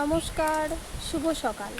নমস্কার, শুভ সকাল।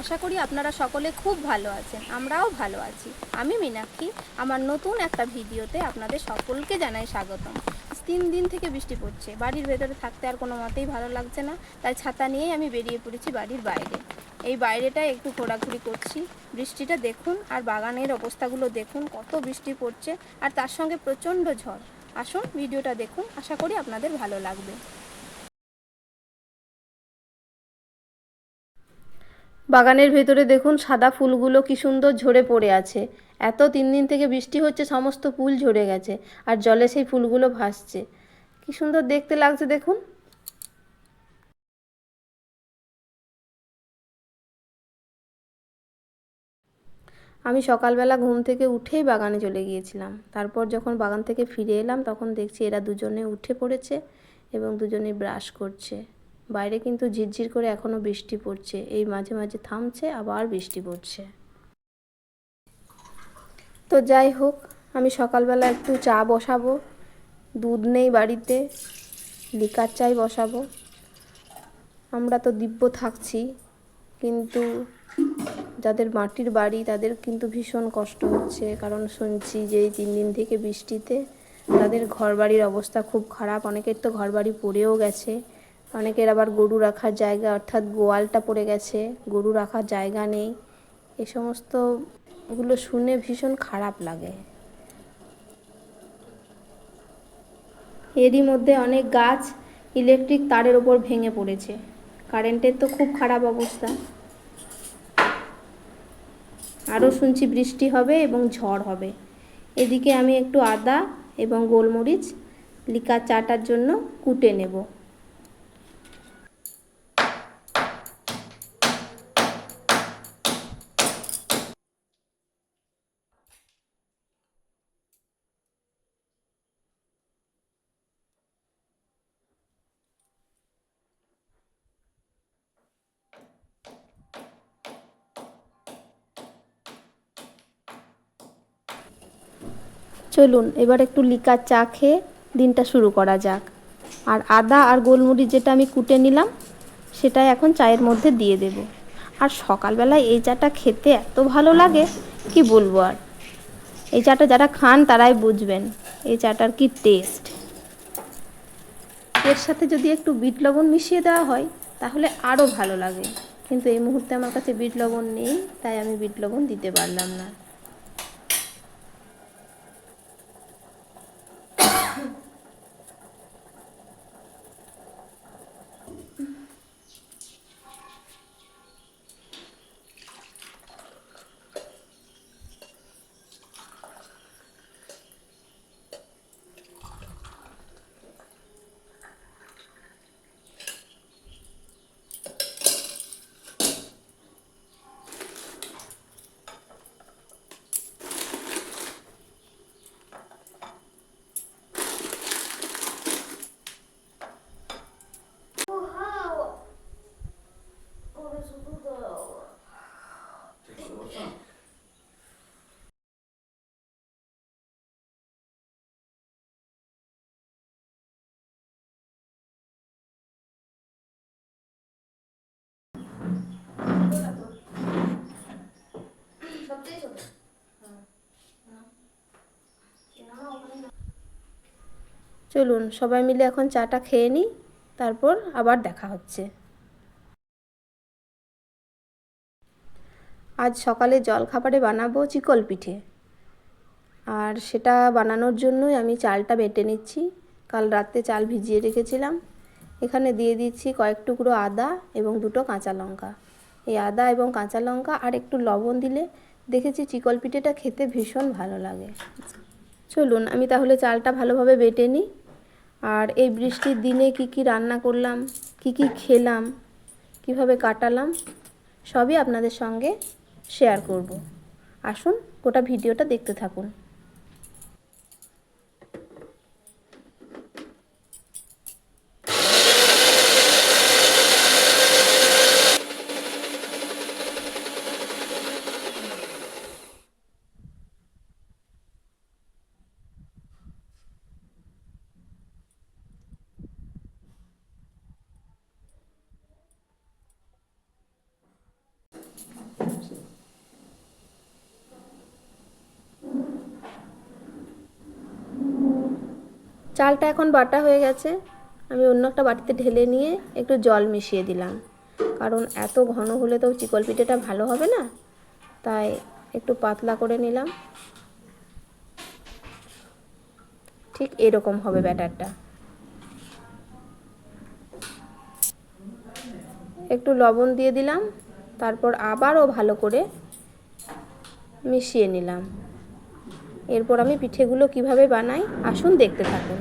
আশা করি আপনারা সকলে খুব ভালো আছেন, আমরাও ভালো আছি। আমি মীনাক্ষী, আমার নতুন একটা ভিডিওতে আপনাদের সকলকে জানাই স্বাগতম। তিন দিন থেকে বৃষ্টি পড়ছে, বাড়ির ভেতরে থাকতে আর কোনো মতেই ভালো লাগছে না, তাই ছাতা নিয়েই আমি বেরিয়ে পড়েছি বাড়ির বাইরে। এই বাইরেটায় একটু ঘোরাঘুরি করছি, বৃষ্টিটা দেখুন আর বাগানের অবস্থাগুলো দেখুন, কত বৃষ্টি পড়ছে আর তার সঙ্গে প্রচণ্ড ঝড়। আসুন, ভিডিওটা দেখুন, আশা করি আপনাদের ভালো লাগবে। বাগানের ভেতরে দেখুন সাদা ফুলগুলো কি সুন্দর ঝরে পড়ে আছে। এত তিন দিন থেকে বৃষ্টি হচ্ছে, সমস্ত ফুল ঝরে গেছে, আর জলে সেই ফুলগুলো ভাসছে। কি সুন্দর দেখতে লাগছে দেখুন। আমি সকালবেলা ঘুম থেকে উঠেই বাগানে চলে গিয়েছিলাম। তারপর যখন বাগান থেকে ফিরে এলাম, তখন দেখছি এরা দুজনে উঠে পড়েছে এবং দুজনে ব্রাশ করছে। বাইরে কিন্তু ঝিরঝির করে এখনও বৃষ্টি পড়ছে। এই মাঝে মাঝে থামছে, আবার বৃষ্টি পড়ছে। তো যাই হোক, আমি সকালবেলা একটু চা বসাবো, দুধ নেই বাড়িতে, লিকার চাই বসাবো। আমরা তো দিব্য থাকছি, কিন্তু যাদের মাটির বাড়ি তাদের কিন্তু ভীষণ কষ্ট হচ্ছে। কারণ শুনছি যে এই তিন দিন থেকে বৃষ্টিতে তাদের ঘরবাড়ির অবস্থা খুব খারাপ, অনেকের তো ঘরবাড়ি পড়েও গেছে। অনেকের আবার গরু রাখার জায়গা, অর্থাৎ গোয়ালটা পড়ে গেছে, গরু রাখার জায়গা নেই। এ সমস্তগুলো শুনে ভীষণ খারাপ লাগে। এরই মধ্যে অনেক গাছ ইলেকট্রিক তারের ওপর ভেঙে পড়েছে। কারেন্টের তো খুব খারাপ অবস্থা। আরও শুনছি বৃষ্টি হবে এবং ঝড় হবে। এদিকে আমি একটু আদা এবং গোলমরিচ লিকা চাটার জন্য কুটে নেব। চলুন, এবার একটু লিকার চা খেয়ে দিনটা শুরু করা যাক। আর আদা আর গোলমরিচ যেটা আমি কুটে নিলাম, সেটাই এখন চায়ের মধ্যে দিয়ে দেব। আর সকালবেলায় এই চাটা খেতে এত ভালো লাগে, কি বলব আর? এই চাটা যারা খান তারাই বুঝবেন, এই চাটার কি টেস্ট এর সাথে যদি একটু বিট লবণ মিশিয়ে দেওয়া হয়, তাহলে আরও ভালো লাগে। কিন্তু এই মুহূর্তে আমার কাছে বিট লবণ নেই, তাই আমি বিট লবণ দিতে পারলাম না। চলুন সবাই মিলে এখন চাটা খেয়ে নিই, তারপর আবার দেখা হচ্ছে। আজ সকালে জলখাবারে বানাবো চিকল পিঠে। আর সেটা বানানোর জন্যই আমি চালটা বেটে নিচ্ছি। কাল রাতে চাল ভিজিয়ে রেখেছিলাম। এখানে দিয়ে দিচ্ছি কয়েক টুকরো আদা এবং দুটো কাঁচা লঙ্কা। এই আদা এবং কাঁচা লঙ্কা আর একটু লবণ দিলে দেখেছি চিকল পিঠেটা খেতে ভীষণ ভালো লাগে। চলুন আমি তাহলে চালটা ভালোভাবে বেটে নিই। আর এই বৃষ্টির দিনে কি কি রান্না করলাম, কি কি খেলাম, কীভাবে কাটালাম, সবই আপনাদের সঙ্গে শেয়ার করব। আসুন গোটা ভিডিওটা দেখতে থাকুন। চালটা এখন বাটা হয়ে গেছে। আমি অন্য একটা বাটিতে ঢেলে নিয়ে একটু জল মিশিয়ে দিলাম। কারণ এত ঘন হলে তো চিকল পিঠেটা ভালো হবে না। তাই একটু পাতলা করে নিলাম। ঠিক এরকম হবে ব্যাটারটা। একটু লবণ দিয়ে দিলাম। তারপর আবারও ভালো করে মিশিয়ে নিলাম। এরপর আমি পিঠেগুলো কীভাবে বানাই, আসুন দেখতে থাকুন।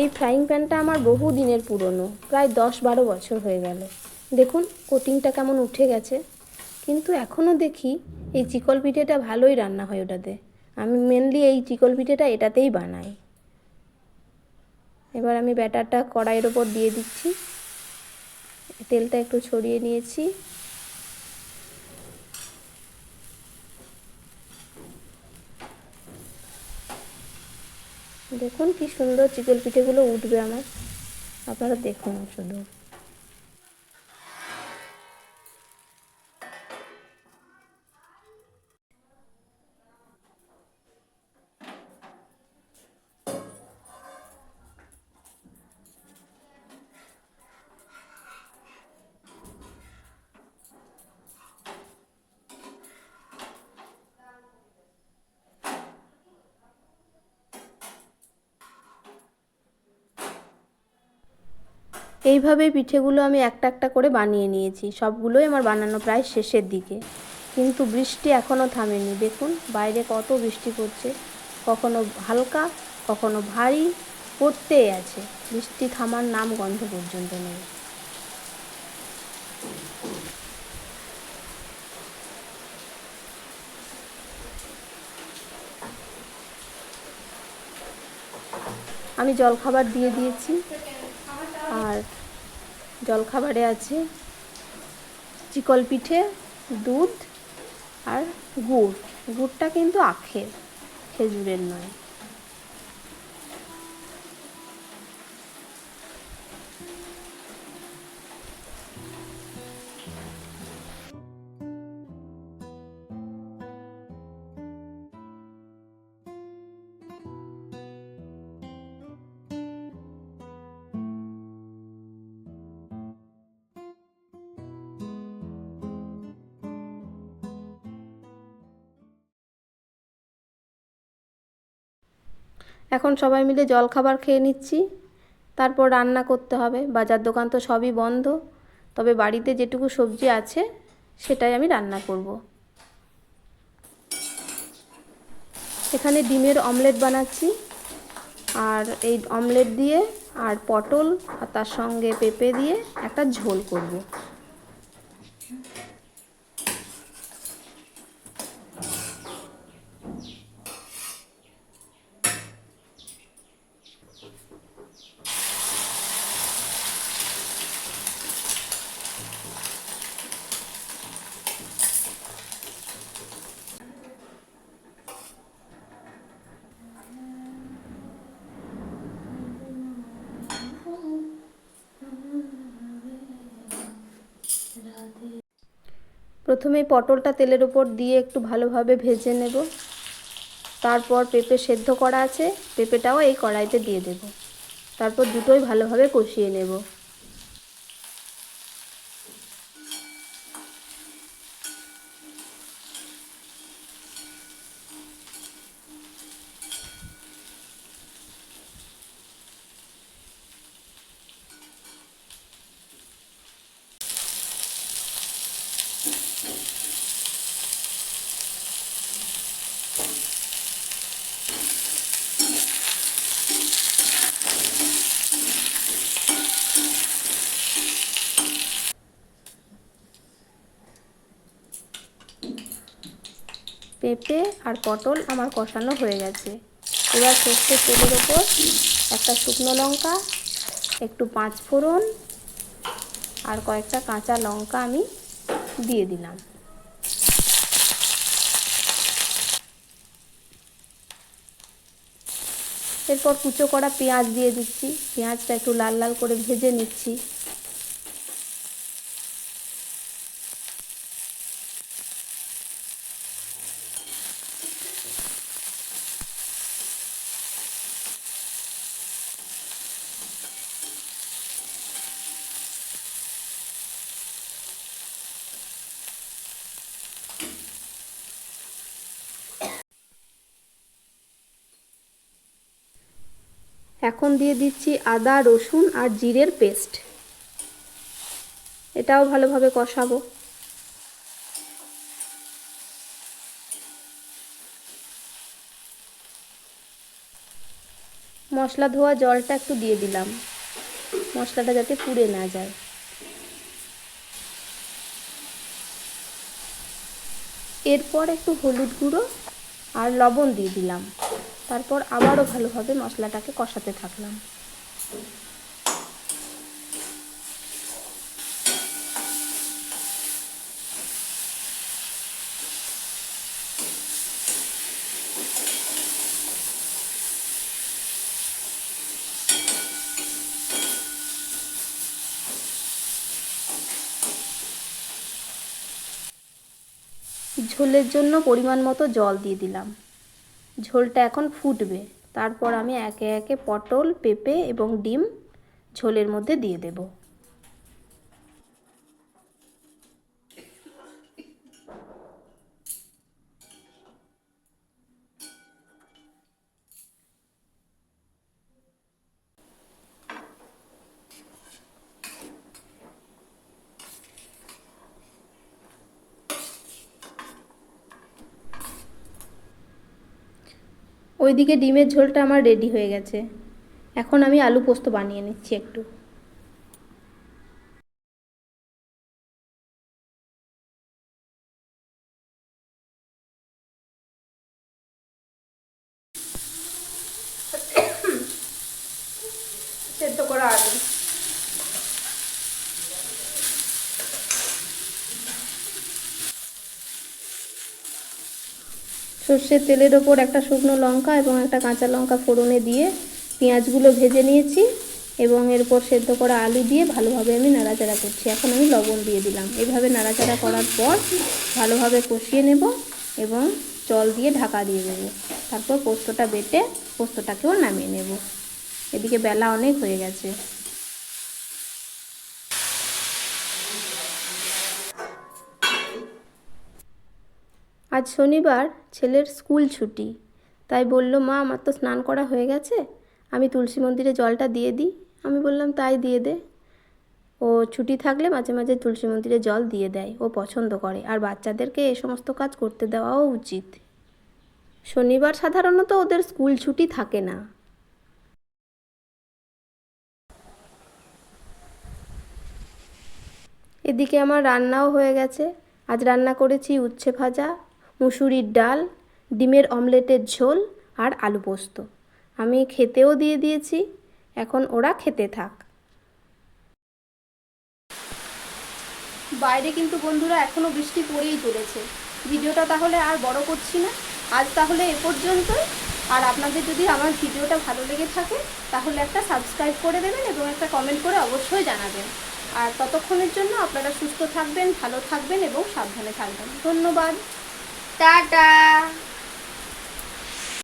এই ফ্রাইং প্যানটা আমার বহু দিনের পুরনো, প্রায় দশ বারো বছর হয়ে গেল। দেখুন কোটিংটা কেমন উঠে গেছে। কিন্তু এখনও দেখি এই চিকল পিঠেটা ভালোই রান্না হয় ওটাতে। আমি মেনলি এই চিকল পিঠেটা এটাতেই বানাই। এবার আমি ব্যাটারটা কড়াইয়ের ওপর দিয়ে দিচ্ছি। তেলটা একটু ছড়িয়ে নিয়েছি। দেখুন কি সুন্দর চিকল পিঠেগুলো উঠবে আমার। আপনারা দেখুন শুধু। এইভাবে পিঠেগুলো আমি একটা একটা করে বানিয়ে নিয়েছি। সবগুলোই আমার বানানো প্রায় শেষের দিকে। কিন্তু বৃষ্টি এখনও থামেনি। দেখুন, বাইরে কত বৃষ্টি পড়ছে। কখনো হালকা, কখনো ভারী, পড়তেই আছে। বৃষ্টি থামার নাম গন্ধ পর্যন্ত নেই। আমি জলখাবার দিয়ে দিয়েছি। আর জলখাবারে আছে চিকল পিঠে দুধ আর গুড়। গুড়টা কিন্তু আখের খেজুরের নয়। এখন সবাই মিলে জলখাবার খেয়ে নিচ্ছি। তারপর রান্না করতে হবে। বাজার দোকান তো সবই বন্ধ। তবে বাড়িতে যেটুকু সবজি আছে, সেটাই আমি রান্না করব। এখানে ডিমের অমলেট বানাচ্ছি। আর এই অমলেট দিয়ে আর পটল আর তার সঙ্গে পেঁপে দিয়ে একটা ঝোল করব। প্রথমে পটলটা তেলের ওপর দিয়ে একটু ভালোভাবে ভেজে নেব। তারপর পেঁপে সেদ্ধ করা আছে, পেঁপেটাও এই কড়াইতে দিয়ে দেব। তারপর দুটোই ভালোভাবে কষিয়ে নেব। পেঁপে আর পটল আমার কষানো হয়ে গেছে। এবার সর্ষের তেলের ওপর একটা শুকনো লঙ্কা, একটু পাঁচ ফোড়ন আর কয়েকটা কাঁচা লঙ্কা আমি দিয়ে দিলাম। এরপর কুচো করা পেঁয়াজ দিয়ে দিচ্ছি। পেঁয়াজটা একটু লাল লাল করে ভেজে নিচ্ছি। এখন দিয়ে দিচ্ছি আদা, রসুন আর জিরের পেস্ট। এটাও ভালোভাবে কষাবো। মশলা ধোয়া জলটা একটু দিয়ে দিলাম। মশলাটা যাতে পুড়ে না যায়। এরপর একটু হলুদ গুঁড়ো আর লবণ দিয়ে দিলাম। তারপর আবারও ভালোভাবে মশলাটাকে কষাতে থাকলাম। ঝোলের জন্য পরিমাণ মতো জল দিয়ে দিলাম। ঝোলটা এখন ফুটবে। তারপর আমি একে একে পটল, পেঁপে এবং ডিম ঝোলের মধ্যে দিয়ে দেব। ওইদিকে ডিমের ঝোলটা আমার রেডি হয়ে গেছে। এখন আমি আলু পোস্ত বানিয়ে নিচ্ছি একটু। সেদ্ধ করা আলু। সর্ষের তেলের ওপর একটা শুকনো লঙ্কা এবং একটা কাঁচা লঙ্কা ফোড়নে দিয়ে পেঁয়াজগুলো ভেজে নিয়েছি এবং এরপর সেদ্ধ করা আলু দিয়ে ভালোভাবে আমি নাড়াচাড়া করছি। এখন আমি লবণ দিয়ে দিলাম। এভাবে নাড়াচাড়া করার পর ভালোভাবে কষিয়ে নেব এবং জল দিয়ে ঢাকা দিয়ে দেবো। তারপর পোস্তটা বেটে পোস্তটাকেও নামিয়ে নেব। এদিকে বেলা অনেক হয়ে গেছে। আজ শনিবার ছেলের স্কুল ছুটি। তাই বলল, মা, আমার তো স্নান করা হয়ে গেছে। আমি তুলসী মন্দিরে জলটা দিয়ে দিই। আমি বললাম, তাই দিয়ে দে। ও ছুটি থাকলে মাঝে মাঝে তুলসী মন্দিরে জল দিয়ে দেয়। ও পছন্দ করে। আর বাচ্চাদেরকে এ সমস্ত কাজ করতে দেওয়াও উচিত। শনিবার সাধারণত ওদের স্কুল ছুটি থাকে না। এদিকে আমার রান্নাও হয়ে গেছে। আজ রান্না করেছি উচ্ছে ভাজা মুসুরির ডাল, ডিমের অমলেটের ঝোল আর আলু পোস্ত। আমি খেতেও দিয়ে দিয়েছি, এখন ওরা খেতে থাক। বাইরে কিন্তু বন্ধুরা এখনও বৃষ্টি পড়েই চলেছে। ভিডিওটা তাহলে আর বড় করছি না। আজ তাহলে এ পর্যন্ত আর আপনাদের যদি আমার ভিডিওটা ভালো লেগে থাকে, তাহলে একটা সাবস্ক্রাইব করে দেবেন এবং একটা কমেন্ট করে অবশ্যই জানাবেন। আর ততক্ষণের জন্য আপনারা সুস্থ থাকবেন, ভালো থাকবেন এবং সাবধানে থাকবেন। ধন্যবাদ। টাটা